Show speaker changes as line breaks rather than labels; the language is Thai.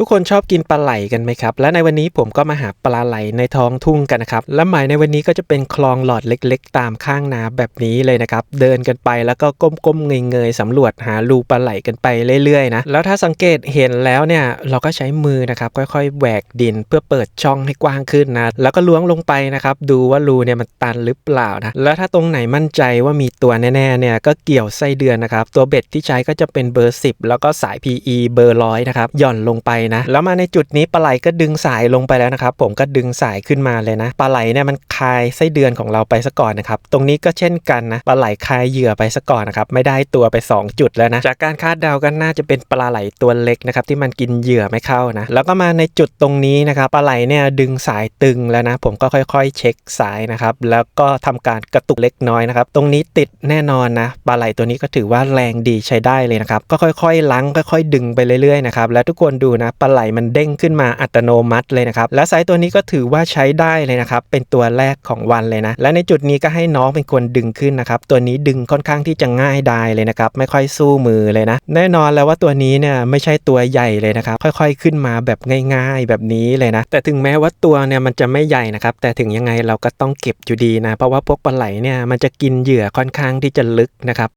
ทุกคนชอบกินปลาไหลกันไหมครับ และในวันนี้ผมก็มาหาปลาไหลในท้องทุ่งกันนะครับ และหมายในวันนี้ก็จะเป็นคลองหลอดเล็กๆ ตามข้างน้ำแบบนี้เลยนะครับ เดินกันไปแล้วก็ก้มๆเงยๆสำรวจหารูปลาไหลกันไปเรื่อยๆนะ แล้วถ้าสังเกตเห็นแล้วเนี่ยเราก็ใช้มือนะครับค่อยๆแหวกดินเพื่อเปิดช่องให้กว้างขึ้นนะ แล้วก็ล้วงลงไปนะครับดูว่ารูเนี่ยมันตันหรือเปล่านะ แล้วถ้าตรงไหนมั่นใจว่ามีตัวแน่ๆเนี่ยก็เกี่ยวไส้เดือนนะครับ ตัวเบ็ดที่ใช้ก็จะเป็นเบอร์ 10 แล้วก็สาย PE เบอร์ร้อยนะครับหย่อนลงไปนะ แล้วมาในจุดนี้ปลาไหลก็ดึงสายลงไปแล้วนะครับ ผมก็ดึงสายขึ้นมาเลยนะ ปลาไหลเนี่ยมันคายไส้เดือนของเราไปซะก่อนนะครับ ตรงนี้ก็เช่นกันนะ ปลาไหลคายเหยื่อไปซะก่อนนะครับ ไม่ได้ตัวไป 2 จุดแล้วนะ จากการคาดเดาก็น่าจะเป็นปลาไหลตัวเล็กนะครับที่มันกินเหยื่อไม่เข้านะ แล้วก็มาในจุดตรงนี้นะครับปลาไหลเนี่ยดึงสายตึงแล้วนะ ผมก็ค่อยๆ เช็คสายนะครับ แล้วก็ทำการกระตุกเล็กน้อยนะครับ ตรงนี้ติดแน่นอนนะปลาไหลตัวนี้ก็ถือว่าแรงดีใช้ได้เลยนะครับ ก็ค่อยๆล้างค่อย ๆ ดึงไปเรื่อยๆนะครับ แล้วทุกคนดูนะปลาไหลมันเด้งขึ้นมาอัตโนมัติเลยนะครับและสายตัวนี้ก็ถือว่าใช้ได้เลยนะครับเป็นตัวแรกของวันเลยนะ และในจุดนี้ก็ให้น้องเป็นคนดึงขึ้นนะครับตัวนี้ดึงค่อนข้างที่จะง่ายได้เลยนะครับไม่ค่อยสู้มือเลยนะ แน่นอนแล้วว่าตัวนี้เนี่ยไม่ใช่ตัวใหญ่เลยนะครับค่อยๆขึ้นมาแบบง่าย ๆ แบบนี้เลยนะ แต่ถึงแม้ว่าตัวเนี่ยมันจะไม่ใหญ่นะครับแต่ถึงยังไงเราก็ต้องเก็บอยู่ดีนะ เพราะว่าพวกปลาไหลเนี่ยมันจะกินเหยื่อค่อนข้างที่จะลึกนะครับ